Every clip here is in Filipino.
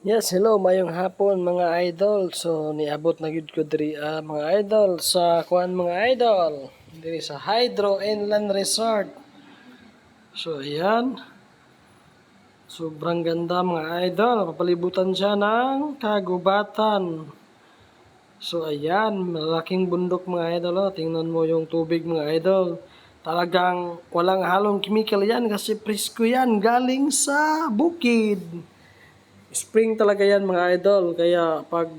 Yes, hello, mayong hapon mga idol. So niabot na gyud ko diri ah, mga idol sa kuan mga idol. Diri sa Hydro Inland Resort. So ayan. Sobrang ganda mga idol. Papalibutan siya ng kagubatan. So ayan, malaking bundok mga idol. Oh. Tingnan mo yung tubig mga idol. Talagang walang halong chemical yan kasi presko yan galing sa bukid. Spring talaga yan mga idol. Kaya pag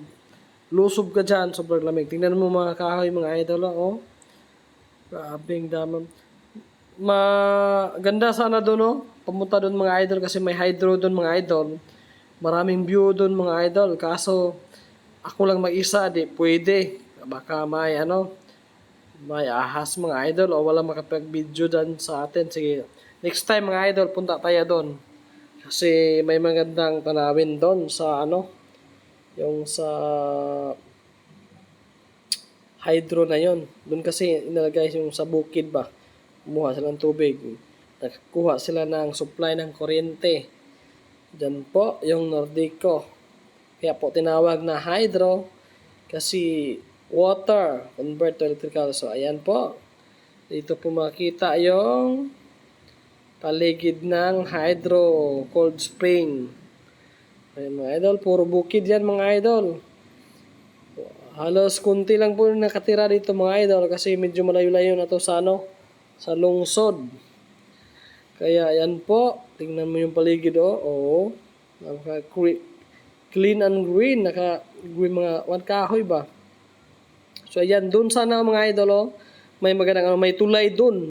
lusob ka dyan, sobrang lamig. Tingnan mo mga kahoy mga idol. Oh. Grabing damam. Maganda sana doon oh. Pumunta doon mga idol kasi may hydro doon mga idol. Maraming view doon mga idol. Kaso ako lang mag-isa, di pwede. Baka may ano, may ahas mga idol o wala makapag-video dyan sa atin. Sige, next time mga idol, punta tayo doon. Kasi may magandang tanawin doon sa ano, yung sa hydro na yon. Doon kasi inalagay yung sa bukid ba. Kumuha sila ng tubig. Nakakuha sila ng supply ng kuryente. Diyan po yung Nordico. Kaya po tinawag na hydro kasi water convert to electrical. So ayan po. Dito po makita yung paligid ng hydro cold spring. Ayan mga idol, puro bukid yan mga idol. Halos kunti lang po nakatira dito mga idol kasi medyo malayo-layo na to sa ano, sa lungsod. Kaya yan po, tingnan mo yung paligid oh. Oo. Naka clean and green, naka green mga one kahoy ba. So ayan, doon sana mga idol oh. May magandang ano, may tulay doon.